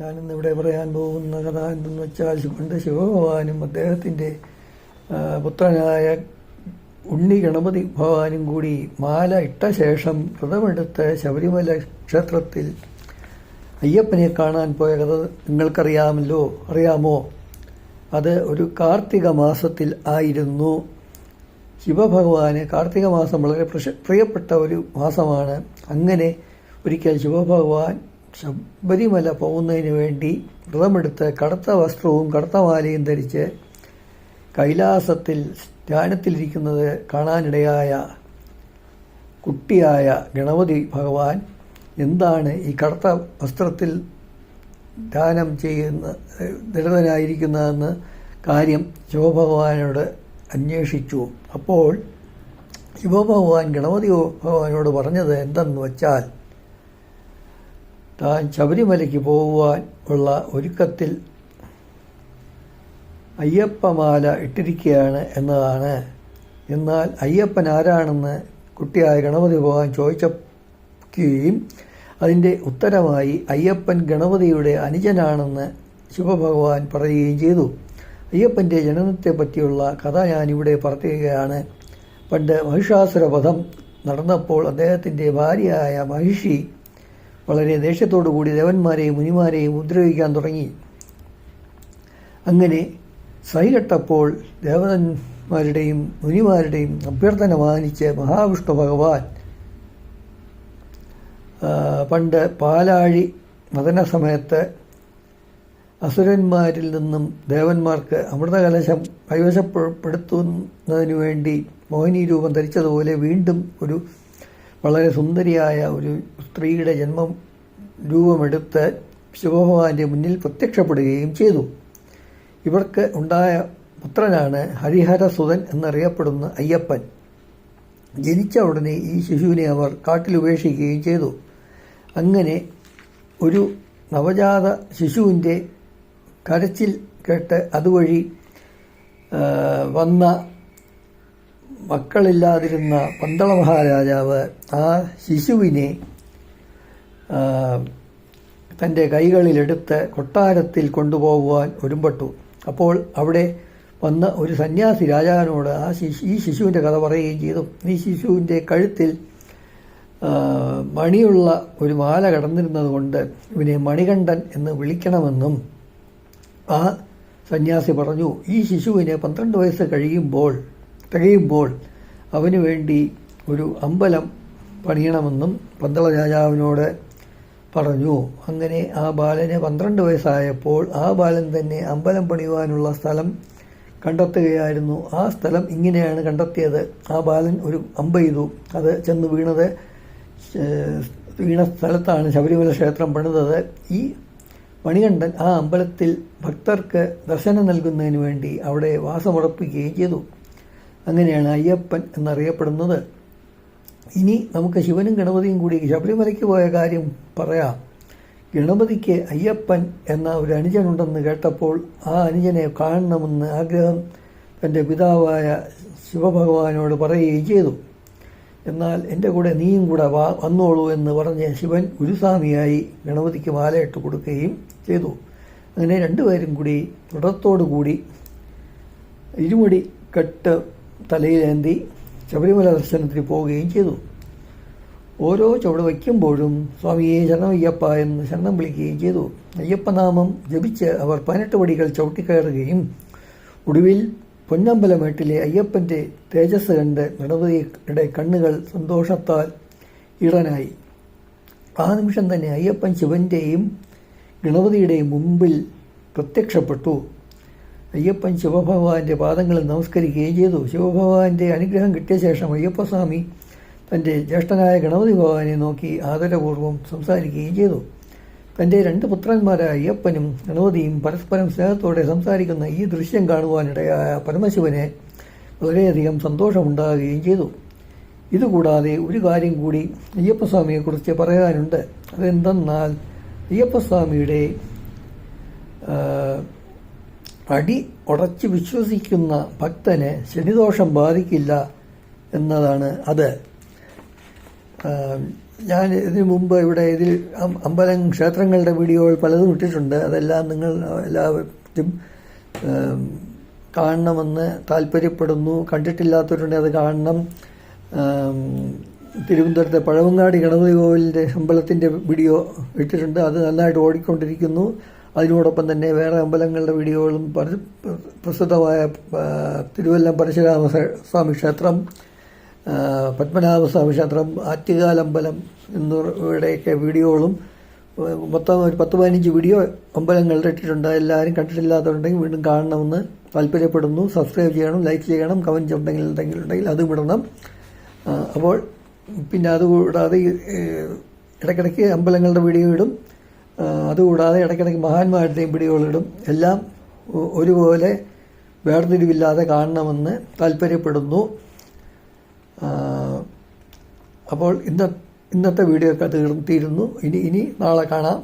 ഞാനിന്നിവിടെ പറയാൻ പോകുന്ന കഥ എന്തെന്ന് വെച്ചാൽ പണ്ട് ശിവഭഗവാനും അദ്ദേഹത്തിന്റെ പുത്രനായ ഉണ്ണി ഗണപതി ഭഗവാനും കൂടി മാല ഇട്ട ശേഷം വ്രതമെടുത്ത് ശബരിമല ക്ഷേത്രത്തിൽ അയ്യപ്പനെ കാണാൻ പോയ കഥ നിങ്ങൾക്കറിയാമല്ലോ അറിയാമോ? അത് ഒരു കാർത്തിക മാസത്തിൽ ആയിരുന്നു. ശിവഭഗവാന് കാർത്തിക മാസം വളരെ പ്രിയപ്പെട്ട ഒരു മാസമാണ്. അങ്ങനെ ഒരിക്കൽ ശിവഭഗവാൻ ശബരിമല പോകുന്നതിന് വേണ്ടി വ്രതമെടുത്ത് കടുത്ത വസ്ത്രവും കടുത്ത മാലയും ധരിച്ച് കൈലാസത്തിൽ ധ്യാനത്തിലിരിക്കുന്നത് കാണാനിടയായ കുട്ടിയായ ഗണപതി ഭഗവാൻ എന്താണ് ഈ കടുത്ത വസ്ത്രത്തിൽ ധ്യാനം ചെയ്യുന്ന ദരിതനായിരിക്കുന്നതെന്ന് കാര്യം ശിവഭഗവാനോട് അന്വേഷിച്ചു. അപ്പോൾ ശിവഭഗവാൻ ഗണപതി ഭഗവാനോട് പറഞ്ഞത് എന്തെന്ന് വച്ചാൽ താൻ ശബരിമലയ്ക്ക് പോകുവാൻ ഉള്ള ഒരുക്കത്തിൽ അയ്യപ്പമാല ഇട്ടിരിക്കുകയാണ് എന്നതാണ്. എന്നാൽ അയ്യപ്പൻ ആരാണെന്ന് കുട്ടിയായ ഗണപതി ഭഗവാൻ ചോദിക്കുകയും അതിന്റെ ഉത്തരമായി അയ്യപ്പൻ ഗണപതിയുടെ അനുജനാണെന്ന് ശിവഭഗവാൻ പറയുകയും ചെയ്തു. അയ്യപ്പന്റെ ജനനത്തെ പറ്റിയുള്ള കഥ ഞാനിവിടെ പറയുകയാണ് പണ്ട് മഹിഷാസുരവധം നടന്നപ്പോൾ അദ്ദേഹത്തിന്റെ ഭാര്യയായ മഹിഷി വളരെ ദേഷ്യത്തോടു കൂടി ദേവന്മാരെയും മുനിമാരെയും ഉപദ്രവിക്കാൻ തുടങ്ങി. അങ്ങനെ സൈകെട്ടപ്പോൾ ദേവതന്മാരുടെയും മുനിമാരുടെയും അഭ്യർത്ഥന മാനിച്ച് മഹാവിഷ്ണു ഭഗവാൻ പണ്ട് പാലാഴി മദന സമയത്ത് അസുരന്മാരിൽ നിന്നും ദേവന്മാർക്ക് അമൃതകലശം കൈവശപ്പെടുത്തുന്നതിനു വേണ്ടി മോഹിനി രൂപം ധരിച്ചതുപോലെ വീണ്ടും ഒരു വളരെ സുന്ദരിയായ ഒരു സ്ത്രീയുടെ ജന്മം രൂപമെടുത്ത് ശിവഭഗവാന്റെ മുന്നിൽ പ്രത്യക്ഷപ്പെടുകയും ചെയ്തു. ഇവർക്ക് ഉണ്ടായ പുത്രനാണ് ഹരിഹരസുതൻ എന്നറിയപ്പെടുന്ന അയ്യപ്പൻ. ജനിച്ച ഉടനെ ഈ ശിശുവിനെ അവർ കാട്ടിൽ ഉപേക്ഷിക്കുകയും ചെയ്തു. അങ്ങനെ ഒരു നവജാത ശിശുവിന്റെ കരച്ചിൽ കേട്ട് അതുവഴി വന്ന മക്കളില്ലാതിരുന്ന പന്തള മഹാരാജാവ് ആ ശിശുവിനെ തന്റെ കൈകളിലെടുത്ത് കൊട്ടാരത്തിൽ കൊണ്ടുപോകുവാൻ ഒരുമ്പെട്ടു. അപ്പോൾ അവിടെ വന്ന ഒരു സന്യാസി രാജാവിനോട് ആ ശിശു ഈ ശിശുവിന്റെ കഥ പറയുകയും ചെയ്തു. ഈ ശിശുവിന്റെ കഴുത്തിൽ മണിയുള്ള ഒരു മാല കടന്നിരുന്നത് കൊണ്ട് ഇവനെ മണികണ്ഠൻ എന്ന് വിളിക്കണമെന്നും ആ സന്യാസി പറഞ്ഞു. ഈ ശിശുവിനെ പന്ത്രണ്ട് വയസ്സ് കഴിയുമ്പോൾ തികയുമ്പോൾ അവന് വേണ്ടി ഒരു അമ്പലം പണിയണമെന്നും പന്തള രാജാവിനോട് പറഞ്ഞു. അങ്ങനെ ആ ബാലന് പന്ത്രണ്ട് വയസ്സായപ്പോൾ ആ ബാലൻ തന്നെ അമ്പലം പണിയുവാനുള്ള സ്ഥലം കണ്ടെത്തുകയായിരുന്നു. ആ സ്ഥലം ഇങ്ങനെയാണ് കണ്ടെത്തിയത്. ആ ബാലൻ ഒരു അമ്പ ചെയ്തു. അത് ചെന്ന് വീണത് വീണ സ്ഥലത്താണ് ശബരിമല ക്ഷേത്രം പണിതത്. ഈ മണികണ്ഠൻ ആ അമ്പലത്തിൽ ഭക്തർക്ക് ദർശനം നൽകുന്നതിന് വേണ്ടി അവിടെ വാസമുറപ്പിക്കുകയും ചെയ്തു. അങ്ങനെയാണ് അയ്യപ്പൻ എന്നറിയപ്പെടുന്നത്. ഇനി നമുക്ക് ശിവനും ഗണപതിയും കൂടി ശബരിമലയ്ക്ക് പോയ കാര്യം പറയാം. ഗണപതിക്ക് അയ്യപ്പൻ എന്ന ഒരു അനുജനുണ്ടെന്ന് കേട്ടപ്പോൾ ആ അനുജനെ കാണണമെന്ന് ആഗ്രഹം തന്റെ പിതാവായ ശിവഭഗവാനോട് പറയുകയും ചെയ്തു. എന്നാൽ എന്റെ കൂടെ നീയും കൂടെ വാ വന്നോളൂ എന്ന് പറഞ്ഞ് ശിവൻ ഗുരുസ്വാമിയായി ഗണപതിക്ക് മാലയിട്ട് കൊടുക്കുകയും ചെയ്തു. അങ്ങനെ രണ്ടുപേരും കൂടി കൂടി ഇരുമുടി കെട്ട് തലയിലേന്തി ശബരിമല ദർശനത്തിന് പോവുകയും ചെയ്തു. ഓരോ ചുവട് വയ്ക്കുമ്പോഴും സ്വാമിയെ ശരണമയ്യപ്പ എന്ന് ശരണം വിളിക്കുകയും ചെയ്തു. അയ്യപ്പനാമം ജപിച്ച് അവർ പതിനെട്ട് പടികൾ ചവിട്ടിക്കയറുകയും ഒടുവിൽ പൊന്നമ്പലമേട്ടിലെ അയ്യപ്പന്റെ തേജസ് കണ്ട് ഗണപതിയുടെ കണ്ണുകൾ സന്തോഷത്താൽ ഇടനായി. ആ നിമിഷം തന്നെ അയ്യപ്പൻ ശിവന്റെയും ഗണപതിയുടെയും മുമ്പിൽ പ്രത്യക്ഷപ്പെട്ടു. അയ്യപ്പൻ ശിവഭഗവാന്റെ പാദങ്ങളിൽ നമസ്കരിക്കുകയും ചെയ്തു. ശിവഭഗവാന്റെ അനുഗ്രഹം കിട്ടിയ ശേഷം അയ്യപ്പസ്വാമി തന്റെ ജ്യേഷ്ഠനായ ഗണപതി ഭഗവാനെ നോക്കി ആദരപൂർവം സംസാരിക്കുകയും ചെയ്തു. തന്റെ രണ്ട് പുത്രന്മാരായ അയ്യപ്പനും ഗണപതിയും പരസ്പരം സ്നേഹത്തോടെ സംസാരിക്കുന്ന ഈ ദൃശ്യം കാണുവാനിടയായ പരമശിവനെ വളരെയധികം സന്തോഷമുണ്ടാകുകയും ചെയ്തു. ഇതുകൂടാതെ ഒരു കാര്യം കൂടി അയ്യപ്പസ്വാമിയെക്കുറിച്ച് പറയാനുണ്ട്. അതെന്തെന്നാൽ അയ്യപ്പസ്വാമിയുടെ അടി ഉടച്ച് വിശ്വസിക്കുന്ന ഭക്തനെ ശനിദോഷം ബാധിക്കില്ല എന്നതാണ് അത്. ഞാൻ ഇതിനു മുമ്പ് ഇവിടെ ഇതിൽ അമ്പലം ക്ഷേത്രങ്ങളുടെ വീഡിയോകൾ പലതും ഇട്ടിട്ടുണ്ട്. അതെല്ലാം നിങ്ങൾ എല്ലാവരും കാണണമെന്ന് താല്പര്യപ്പെടുന്നു. കണ്ടിട്ടില്ലാത്തവരുണ്ടെങ്കിൽ അത് കാണണം. തിരുവനന്തപുരത്തെ പഴവങ്ങാടി ഗണപതി കോവിലിന്റെ അമ്പലത്തിന്റെ വീഡിയോ ഇട്ടിട്ടുണ്ട്. അത് നന്നായിട്ട് ഓടിക്കൊണ്ടിരിക്കുന്നു. അതിനോടൊപ്പം തന്നെ വേറെ അമ്പലങ്ങളുടെ വീഡിയോകളും പരി- പ്രസിദ്ധമായ തിരുവല്ലം പരശുരാമ സ്വാമി ക്ഷേത്രം പത്മനാഭസ്വാമി ക്ഷേത്രം ആറ്റുകാലമ്പലം എന്നിവയുടെയൊക്കെ വീഡിയോകളും മൊത്തം ഒരു പത്ത് പതിനഞ്ച് വീഡിയോ അമ്പലങ്ങൾ ഇട്ടിട്ടുണ്ട്. എല്ലാവരും കണ്ടിട്ടില്ലാത്തവരുണ്ടെങ്കിൽ വീണ്ടും കാണണമെന്ന് താല്പര്യപ്പെടുന്നു. സബ്സ്ക്രൈബ് ചെയ്യണം ലൈക്ക് ചെയ്യണം കമന്റ് ഉണ്ടെങ്കിൽ എന്തെങ്കിലും ഉണ്ടെങ്കിൽ അതും ഇടണം. അപ്പോൾ പിന്നെ അതുകൂടാതെ ഇടയ്ക്കിടയ്ക്ക് അമ്പലങ്ങളുടെ വീഡിയോ ഇടും. അതുകൂടാതെ ഇടയ്ക്കിടയ്ക്ക് മഹാന്മാരുടെയും പിടികളിടും. എല്ലാം ഒരുപോലെ വേർതിരിവില്ലാതെ കാണണമെന്ന് താല്പര്യപ്പെടുന്നു. അപ്പോൾ ഇന്ന ഇന്നത്തെ വീഡിയോ ഒക്കെ തീർന്നു. ഇനി ഇനി നാളെ കാണാം.